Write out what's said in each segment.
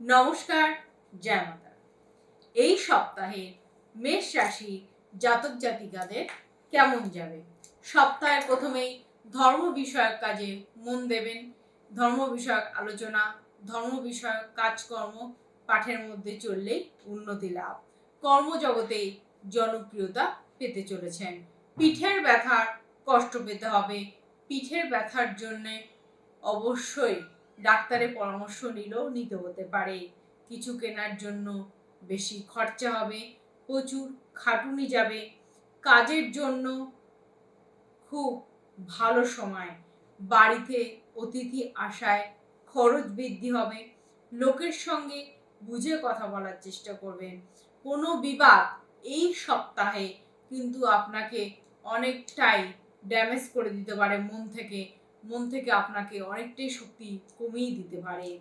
নমস্কার, জয় মাতা। এই সপ্তাহে মেষ রাশি জাতক জাতিকাদের কেমন যাবে? সপ্তাহের প্রথমেই ধর্ম বিষয়ক কাজে মন দেবেন। ধর্ম বিষয়ক আলোচনা, ধর্ম বিষয়ক কাজকর্ম পাঠের মধ্যে চললেই উন্নতি লাভ। কর্মজগতে জনপ্রিয়তা পেতে চলেছেন। পিঠের ব্যথার কষ্ট পেতে হবে। পিঠের ব্যথার জন্যে অবশ্যই ডাক্তারের পরামর্শ নিলেও নিতে হতে পারে। কিছু কেনার জন্য বেশি খরচা হবে, প্রচুর খাটুনি যাবে। কাজের জন্য খুব ভালো সময়। বাড়িতে অতিথি আসায় খরচ বৃদ্ধি হবে। লোকের সঙ্গে বুঝে কথা বলার চেষ্টা করবেন। কোনো বিবাদ এই সপ্তাহে কিন্তু আপনাকে অনেকটাই ড্যামেজ করে দিতে পারে মন থেকে। মন থেকে আপনাকে অনেকটাই শক্তি কমিয়ে দিতে পারে।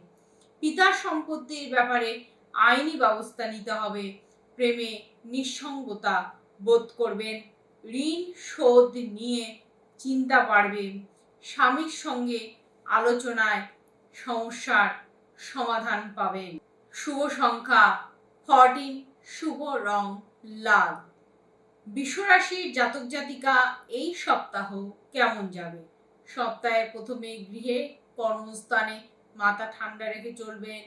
পিতার সম্পত্তির ব্যাপারে আইনি ব্যবস্থা নিতে হবে। প্রেমে নিঃসঙ্গতা বোধ করবেন। ঋণ শোধ নিয়ে চিন্তা বাড়বে স্বামীর সঙ্গে আলোচনায় সমস্যার সমাধান পাবেন। শুভ সংখ্যা ফরটিন শুভ রং লাল। বিশ্বরাশির জাতক জাতিকা এই সপ্তাহ কেমন যাবে? সপ্তাহের প্রথমে গৃহে কর্মস্থানে মাথা ঠান্ডা রেখে চলবেন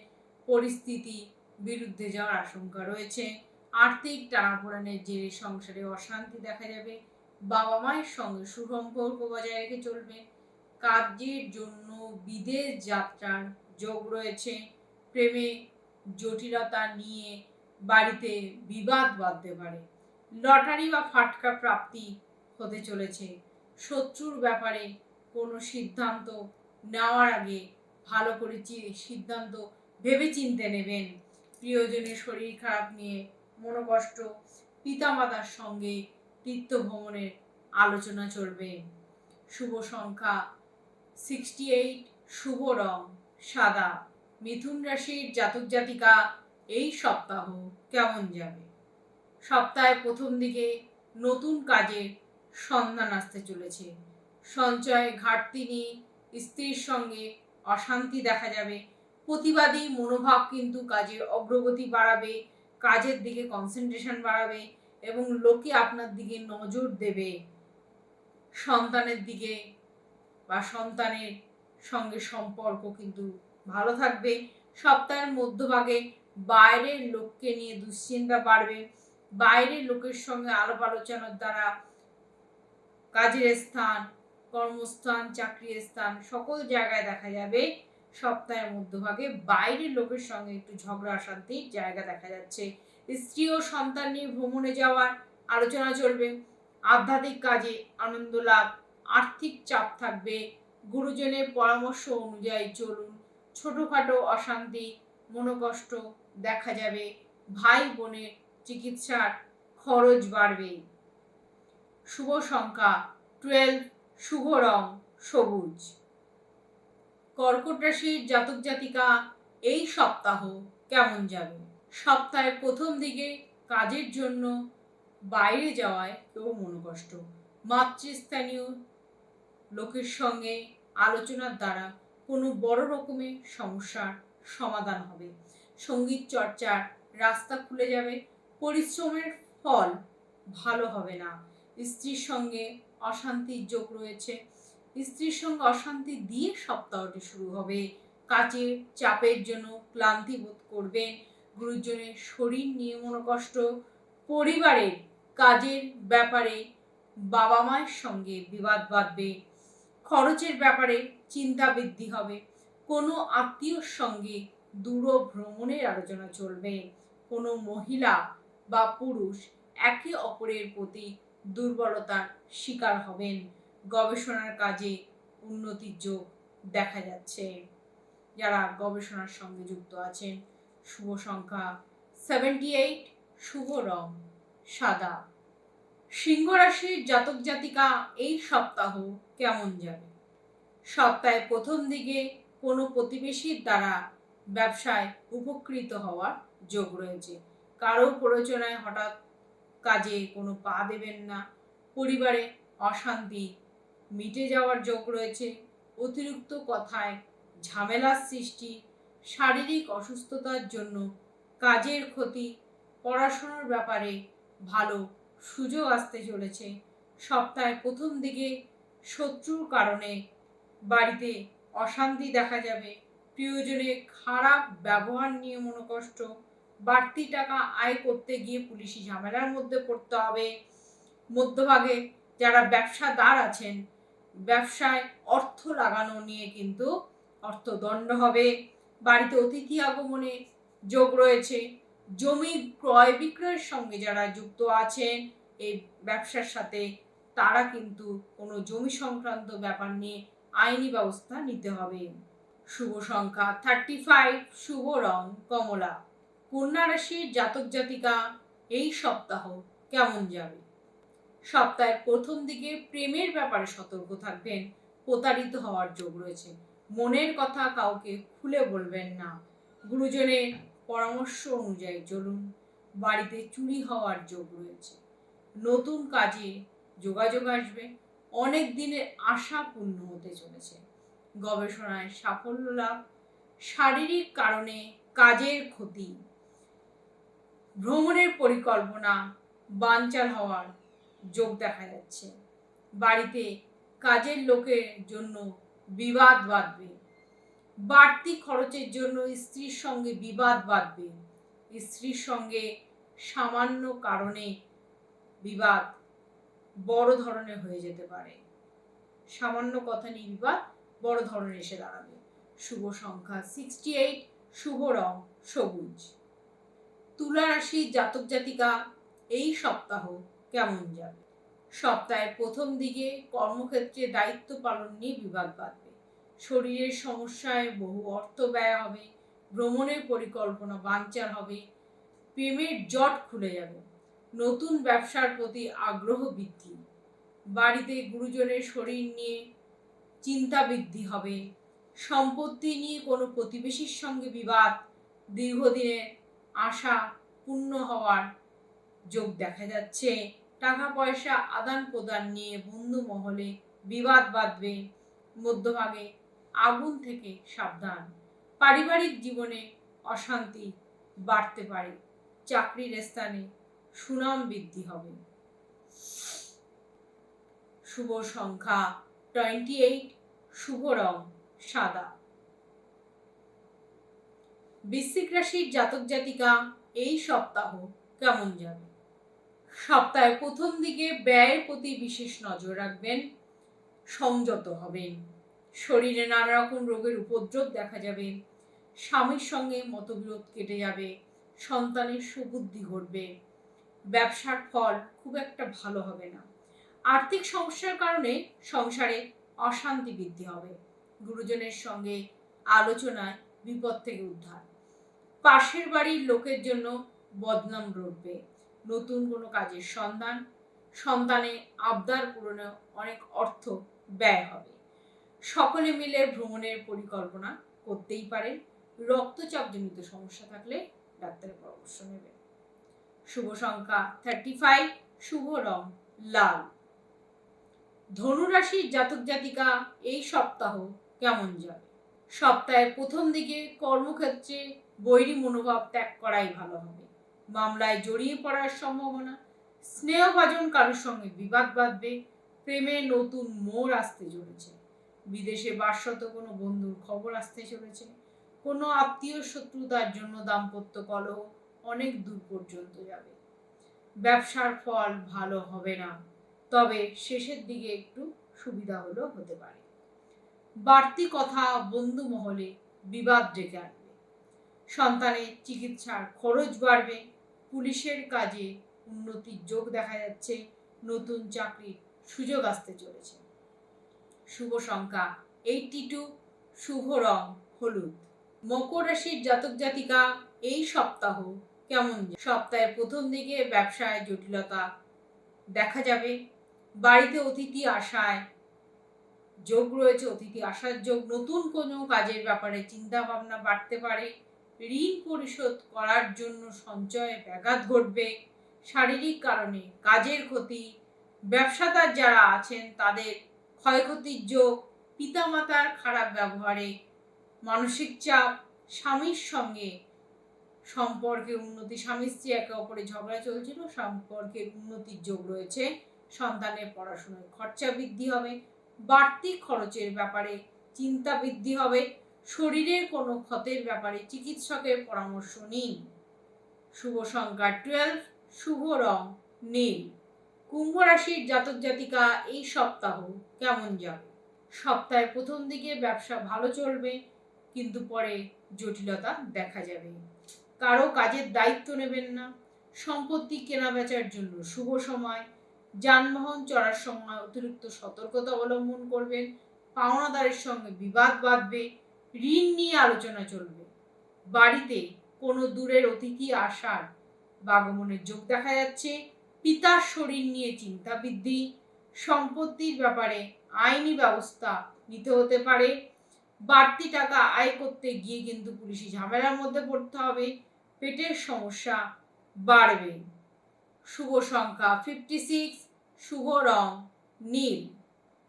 পরিস্থিতি বিরুদ্ধে যাওয়ার আশঙ্কা রয়েছে। আর্থিক টানাপোড়েনের জেরে সংসারে অশান্তি দেখা যাবে। বাবা মায়ের সঙ্গে সুসম্পর্ক বজায় রেখে চলবে। কাজের জন্য বিদেশ যাত্রার যোগ রয়েছে। প্রেমে জটিলতা নিয়ে বাড়িতে বিবাদ বাঁধতে পারে। লটারি বা ফাটকা প্রাপ্তি হতে চলেছে। শত্রুর ব্যাপারে কোনো সিদ্ধান্ত নেওয়ার আগে ভালো করে সিদ্ধান্ত ভেবে চিনতে নেবেন। প্রিয়জনের শরীর খারাপ নিয়ে মনোকষ্ট পিতামাতার সঙ্গে তীর্থ ভ্রমণের আলোচনা চলবে। শুভ সংখ্যা সিক্সটি এইট শুভ রং, সাদা। মিথুন রাশির জাতক জাতিকা এই সপ্তাহ কেমন যাবে? সপ্তাহের প্রথম দিকে নতুন কাজের সন্ধান আসতে চলেছে। সঞ্চয় ঘাটতি নিয়ে স্ত্রীর সঙ্গে অশান্তি দেখা যাবে। প্রতিবাদী মনোভাব কিন্তু কাজের অগ্রগতি বাড়াবে, কাজের দিকে কনসেন্ট্রেশন বাড়াবে এবং লোকে আপনার দিকে নজর দেবে। সন্তানের দিকে বা সন্তানের সঙ্গে সম্পর্ক কিন্তু ভালো থাকবে। সপ্তাহের মধ্যভাগে বাইরের লোককে নিয়ে দুশ্চিন্তা বাড়বে। বাইরের লোকের সঙ্গে আলাপ আলোচনার দ্বারা কাজের স্থান কর্মস্থান চাকরির স্থান সকল জায়গায় দেখা যাবে। সপ্তাহের মধ্যভাগে বাইরের লোকের সঙ্গে একটু ঝগড়া অশান্তির জায়গা দেখা যাচ্ছে। স্ত্রী ও সন্তান নিয়ে ভ্রমণে যাওয়ার আলোচনা চলবে। আধ্যাত্মিক কাজে আনন্দ লাভ, আর্থিক চাপ থাকবে। গুরুজনের পরামর্শ অনুযায়ী চলুন। ছোটোখাটো অশান্তি, মনোকষ্ট দেখা যাবে। ভাই বোনের চিকিৎসার খরচ বাড়বে। শুভ সংখ্যা টুয়েলভ শুভ রং, সবুজ। কর্কট রাশির জাতক জাতিকা, এই সপ্তাহ কেমন যাবে? সপ্তাহের প্রথম দিকে কাজের জন্য বাইরে যাওয়ায় কেউ মনোকষ্ট। মাতৃস্থানীয় লোকের সঙ্গে আলোচনার দ্বারা কোনো বড় রকমের সমস্যার সমাধান হবে। সংগীত চর্চার রাস্তা খুলে যাবে। পরিশ্রমের ফল ভালো হবে না। স্ত্রীর সঙ্গে অশান্তির যোগ রয়েছে। স্ত্রীর সঙ্গে অশান্তি দিয়ে সপ্তাহটি শুরু হবে। কাজের চাপের জন্য ক্লান্তি বোধ করবেন গুরুজনের শরীর নিয়ে মনোকষ্ট। পরিবারের কাজের ব্যাপারে বাবা মায়ের সঙ্গে বিবাদ বাঁধবে। খরচের ব্যাপারে চিন্তা বৃদ্ধি হবে। কোনো আত্মীয়র সঙ্গে দূর ভ্রমণের আলোচনা চলবে। কোনো মহিলা বা পুরুষ একে অপরের প্রতি দুর্বলতার শিকার হবেন। গবেষণার কাজে উন্নতির যোগ দেখা যাচ্ছে। যারা গবেষণার সঙ্গে যুক্ত আছেন, শুভ সংখ্যা সেভেন্টি এইট শুভ রং সাদা। সিংহ রাশির জাতক জাতিকা এই সপ্তাহ কেমন যাবে? সপ্তাহের প্রথম দিকে কোনো প্রতিবেশীর দ্বারা ব্যবসায় উপকৃত হওয়ার যোগ রয়েছে। কারও প্ররোচনায় হঠাৎ কাজে কোনো পা দেবেন না। পরিবারে অশান্তি, মিটে যাওয়ার যোগ রয়েছে। অতিরিক্ত কথায় ঝামেলার সৃষ্টি, শারীরিক অসুস্থতার জন্য কাজের ক্ষতি, পড়াশোনার ব্যাপারে ভালো সুযোগ আসতে চলেছে। সপ্তাহের প্রথম দিকে শত্রুর কারণে বাড়িতে অশান্তি দেখা যাবে। প্রিয়জনে খারাপ ব্যবহার নিয়ে মনোকষ্ট বাড়তি টাকা আয় করতে গিয়ে পুলিশি ঝামেলার মধ্যে পড়তে হবে। মধ্যভাগে যারা ব্যবসাদার আছেন, ব্যবসায় অর্থ লাগানো নিয়ে কিন্তু অর্থদণ্ড হবে। বাড়িতে অতিথি আগমনে যোগ রয়েছে। জমি ক্রয় বিক্রয়ের সঙ্গে যারা যুক্ত আছেন, এই ব্যবসার সাথে তারা কিন্তু কোনো জমি সংক্রান্ত ব্যাপার নিয়ে আইনি ব্যবস্থা নিতে হবে। শুভ সংখ্যা থার্টি ফাইভ শুভ রং, কমলা। কন্যা রাশির জাতক জাতিকা এই সপ্তাহ কেমন যাবে? সপ্তাহের প্রথম দিকে প্রেমের ব্যাপারে সতর্ক থাকবেন, প্রতারিত হওয়ার যোগ রয়েছে। মনের কথা কাউকে খুলে বলবেন না। গুরুজনের পরামর্শ অনুযায়ী চলুন, বাড়িতে চুরি হওয়ার যোগ রয়েছে। নতুন কাজে যোগাযোগ আসবে, অনেক দিনের আশা পূর্ণ হতে চলেছে। গবেষণায় সাফল্য লাভ, শারীরিক কারণে কাজের ক্ষতি ভ্রমণের পরিকল্পনা বানচাল হওয়ার যোগ দেখা যাচ্ছে। বাড়িতে কাজের লোকের জন্য বিবাদ বাঁধবে। বাড়তি খরচের জন্য স্ত্রীর সঙ্গে বিবাদ বাঁধবে। স্ত্রীর সঙ্গে সামান্য কারণে বিবাদ বড় ধরনের হয়ে যেতে পারে। সামান্য কথা নিয়ে বিবাদ বড় ধরনের এসে দাঁড়াবে। শুভ সংখ্যা সিক্সটি এইট শুভ রং সবুজ। তুলা রাশির জাতক জাতিকা, এই সপ্তাহ কেমন যাবে? সপ্তাহের প্রথম দিকে কর্মক্ষেত্রে দায়িত্ব পালন নিয়ে বিবাদ বাঁধবে। শরীরের সমস্যায় বহু অর্থ ব্যয় হবে, ভ্রমণের পরিকল্পনা বাঞ্চার হবে, প্রেমের জট খুলে যাবে, নতুন ব্যবসার প্রতি আগ্রহ বৃদ্ধি, বাড়িতে গুরুজনের শরীর নিয়ে চিন্তা বৃদ্ধি হবে, সম্পত্তি নিয়ে কোনো প্রতিবেশীর সঙ্গে বিবাদ, দীর্ঘদিনের আশা পূর্ণ হওয়ার যোগ দেখা যাচ্ছে। টাকা পয়সা আদান প্রদান নিয়ে বন্ধু মহলে বিবাদ বাঁধবে মধ্যভাগে আগুন থেকে সাবধান। পারিবারিক জীবনে অশান্তি বাড়তে পারে, চাকরির স্থানে সুনাম বৃদ্ধি হবে। শুভ সংখ্যা টোয়েন্টি এইট শুভ রং, সাদা। বৃশ্চিক রাশির জাতক জাতিকা এই সপ্তাহ কেমন যাবে? সপ্তাহের প্রথম দিকে ব্যয়ের প্রতি বিশেষ নজর রাখবেন, সংযত হবেন। শরীরে নানা রকম রোগের উপদ্রব দেখা যাবে, স্বামীর সঙ্গে মতবিরোধ কেটে যাবে, সন্তানের সুবুদ্ধি ঘটবে। ব্যবসার ফল খুব একটা ভালো হবে না। আর্থিক সমস্যার কারণে সংসারে অশান্তি বৃদ্ধি হবে। গুরুজনের সঙ্গে আলোচনায় বিপদ থেকে উদ্ধার। পাশের বাড়ির লোকের জন্য বদনাম রটবে। নতুন কোনো কাজের সন্ধান সন্তানে আবদার পূরণে অনেক অর্থ ব্যয় হবে। সকলে মিলে ভ্রমণের পরিকল্পনা করতেই পারেন। রক্তচাপজনিত সমস্যা থাকলে ডাক্তারের পরামর্শ নেবেন। শুভ সংখ্যা থার্টি ফাইভ শুভ রং লাল। ধনুরাশির জাতক জাতিকা, এই সপ্তাহ কেমন যাবে? সপ্তাহের প্রথম দিকে কর্মক্ষেত্রে বৈরী মনোভাব ত্যাগ করাই ভালো হবে। মামলায় জড়িয়ে পড়ার সম্ভাবনা স্নেহভাজন কারোর সঙ্গে বিবাদ বাঁধবে, প্রেমে নতুন মোড় আসতে চলেছে। বিদেশে বাসরত কোনো বন্ধুর খবর আসতে চলেছে। কোনো আত্মীয় শত্রুতার জন্য দাম্পত্য কলহ অনেক দূর পর্যন্ত যাবে। ব্যবসার ফল ভালো হবে না, তবে শেষের দিকে একটু সুবিধা হলেও হতে পারে। বাড়তি কথা বন্ধু মহলে বিবাদ ডেকে আনবে। সন্তানের চিকিৎসার খরচ বাড়বে। পুলিশের কাজে উন্নতির যোগ দেখা যাচ্ছে। নতুন চাকরির সুযোগ আসতে চলেছে। শুভ সংখ্যা এইটটি টু শুভ রং হলুদ। মকর রাশির জাতক জাতিকা, এই সপ্তাহ কেমন? সপ্তাহের প্রথম দিকে ব্যবসায় জটিলতা দেখা যাবে। বাড়িতে অতিথি আসায় যোগ রয়েছে। অতিথি আসার যোগ নতুন কোনো কাজের ব্যাপারে চিন্তা ভাবনা বাড়তে পারে। ঋণ পরিশোধ করার জন্য সঞ্চয়ে ব্যাঘাত ঘটবে। শারীরিক কারণে কাজের ক্ষতি, ব্যবসাদার যারা আছেন তাদের ক্ষয়ক্ষতির যোগ, পিতামাতার খারাপ ব্যবহারে মানসিক চাপ, স্বামীর সঙ্গে সম্পর্কের উন্নতি, স্বামী স্ত্রী একে অপরে ঝগড়া চলছিল সম্পর্কের উন্নতির যোগ রয়েছে, সন্তানের পড়াশোনায় খরচা বৃদ্ধি হবে, বাড়তি খরচের ব্যাপারে চিন্তা বৃদ্ধি হবে। শরীরের কোনো ক্ষতের ব্যাপারে চিকিৎসকের পরামর্শ নিন। শুভ সংখ্যা টুয়েলভ শুভ রং নীল। কুম্ভ রাশির জাতক জাতিকা এই সপ্তাহ কেমন যাবে? সপ্তাহের প্রথম দিকে ব্যবসা ভালো চলবে, কিন্তু পরে জটিলতা দেখা যাবে। কারও কাজের দায়িত্ব নেবেন না। সম্পত্তি কেনা বেচার জন্য শুভ সময়। যানবাহন চড়ার সময় অতিরিক্ত সতর্কতা অবলম্বন করবেন। পাওনাদারের সঙ্গে বিবাদ বাঁধবে। ঋণ নিয়ে আলোচনা চলবে। বাড়িতে কোনো দূরের অতিথি আসার বাগমনের যোগ দেখা যাচ্ছে। পিতার শরীর নিয়ে চিন্তা বৃদ্ধি, সম্পত্তির ব্যাপারে আইনি ব্যবস্থা নিতে হতে পারে। বাড়তি টাকা আয় করতে গিয়ে কিন্তু পুলিশি ঝামেলার মধ্যে পড়তে হবে। পেটের সমস্যা বাড়বে। শুভ সংখ্যা ফিফটি সিক্স শুভ রং নীল।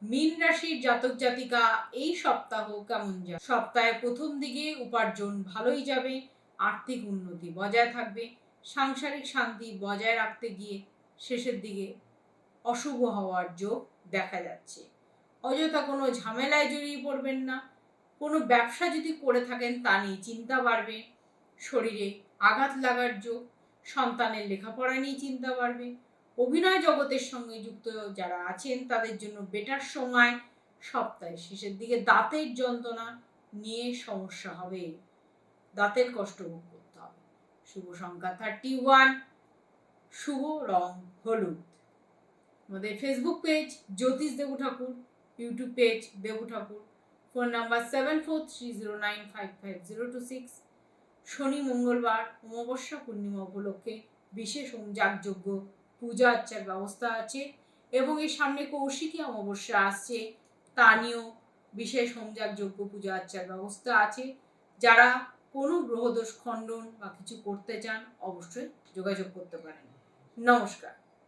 মীন রাশির জাতক জাতিকা এই সপ্তাহ কেমন যাবে সপ্তাহের প্রথম দিকে উপার্জন ভালোই যাবে, আর্থিক উন্নতি বজায় থাকবে, সাংসারিক শান্তি বজায় রাখতে গিয়ে শেষের দিকে অশুভ হওয়ার যোগ দেখা যাচ্ছে। অযথা কোনো ঝামেলায় জড়িয়ে পড়বেন না। কোনো ব্যবসা যদি করে থাকেন তা নিয়ে চিন্তা বাড়বে, শরীরে আঘাত লাগার যোগ, সন্তানের লেখাপড়া নিয়ে চিন্তা বাড়বে অভিনয় জগতের সঙ্গে যুক্ত যারা আছেন, তাদের জন্য বেটার সময় সপ্তাহের শেষের দিকে দাঁতের যন্ত্রণা নিয়ে সমস্যা হবে। দাঁতের কষ্ট ভোগ করতে হবে। শুভ সংখ্যা থার্টি ওয়ান শুভ রং হলুদ। আমাদের Facebook page Jyotish Debu Thakur. YouTube page Debu Thakur. Phone number seven four three zero nine five five zero two six শনি মঙ্গলবার, অমাবস্যা পূর্ণিমা উপলক্ষে বিশেষ যাগযজ্ঞ পূজা আর্চার ব্যবস্থা আছে এবং এর সামনে কৌশিকী অমাবস্যা আসছে। তা নিয়েও বিশেষ যোগ্য পূজা আর্চার ব্যবস্থা আছে। যারা কোনো গ্রহদোষ খণ্ডন বা কিছু করতে চান, অবশ্যই যোগাযোগ করতে পারেন। নমস্কার।